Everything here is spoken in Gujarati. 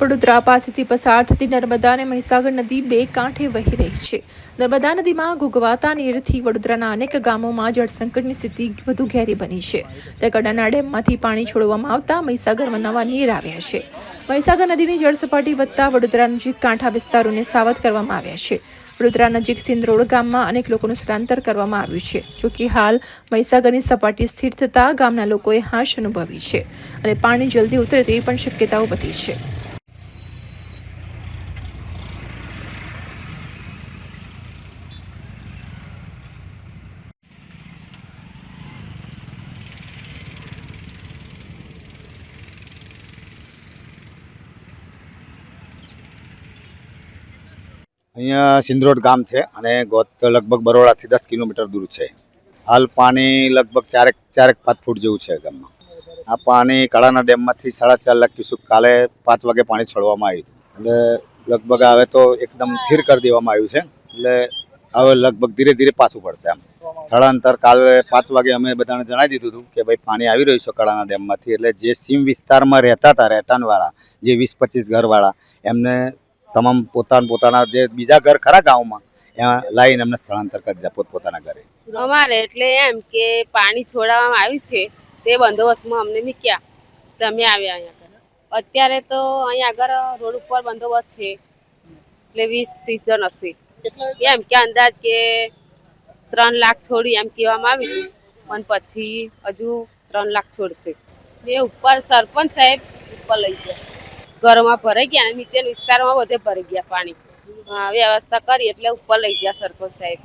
વડોદરા પાસેથી પસાર થતી નર્મદા અને મહીસાગર નદી બે કાંઠે વહી રહી છે. નર્મદા નદીમાં ઘૂઘવાતા નીરથી વડોદરાના અનેક ગામોમાં જળસંકટની સ્થિતિ વધુ ઘેરી બની છે. ત્યાં ગડાના ડેમમાંથી પાણી છોડવામાં આવતા મહીસાગરમાં નવા નીર આવ્યા છે. મહીસાગર નદીની જળસપાટી વધતા વડોદરા નજીક કાંઠા વિસ્તારોને સાવધ કરવામાં આવ્યા છે. વડોદરા નજીક સિંદરોડ ગામમાં અનેક લોકોનું સ્થળાંતર કરવામાં આવ્યું છે. જો કે હાલ મહીસાગરની સપાટી સ્થિર થતાં ગામના લોકોએ હાશ અનુભવી છે અને પાણી જલ્દી ઉતરે તેવી પણ શક્યતાઓ વધી છે. અહીંયા સિંદરોડ ગામ છે અને ગોત લગભગ બરોડાથી દસ કિલોમીટર દૂર છે. હાલ પાણી લગભગ ચારેક ચારેક પાંચ ફૂટ જેવું છે ગામમાં. આ પાણી કાળાના ડેમમાંથી સાડા ચાર લાખ ક્યુસેક કાલે પાંચ વાગે પાણી છોડવામાં આવ્યું એટલે લગભગ હવે તો એકદમ સ્થિર કરી દેવામાં આવ્યું છે. એટલે હવે લગભગ ધીરે ધીરે પાછું પડશે આમ. સ્થળાંતર કાલે પાંચ વાગે અમે બધાને જણાવી દીધું હતું કે ભાઈ પાણી આવી રહ્યું છે કળાના ડેમમાંથી. એટલે જે સીમ વિસ્તારમાં રહેતા હતા રહેઠાણવાળા, જે વીસ પચીસ ઘરવાળા, એમને તમામ પોતાના પોતાના જે બીજા ઘર ખરા ગામમાં એમાં લાવીને અમને સ્થળાંતર કરી દીધા પોતપોતાના ઘરે. અમારે એટલે એમ કે પાણી છોડાવવામાં આવ્યું છે, તે બંદોબસ્તમાં અમને મૂક્યા. તમે આવ્યા અહીંયા અત્યારે તો અહીંયા આગળ રોડ ઉપર બંદોબસ્ત છે, એટલે વીસ, ત્રીસ જણ હશે. એમ કે અંદાજ કે ત્રણ લાખ છોડી એમ કહેવામાં આવ્યું પણ પછી હજુ ત્રણ લાખ છોડશે. એ ઉપર સરપંચ સાહેબ ઉપર લઈ ગયા. ઘરમાં ભરાઈ ગયા અને નીચેના વિસ્તારમાં બધે ભરાઈ ગયા પાણી. વ્યવસ્થા કરી એટલે ઉપર લઈ ગયા સરપંચ સાહેબ.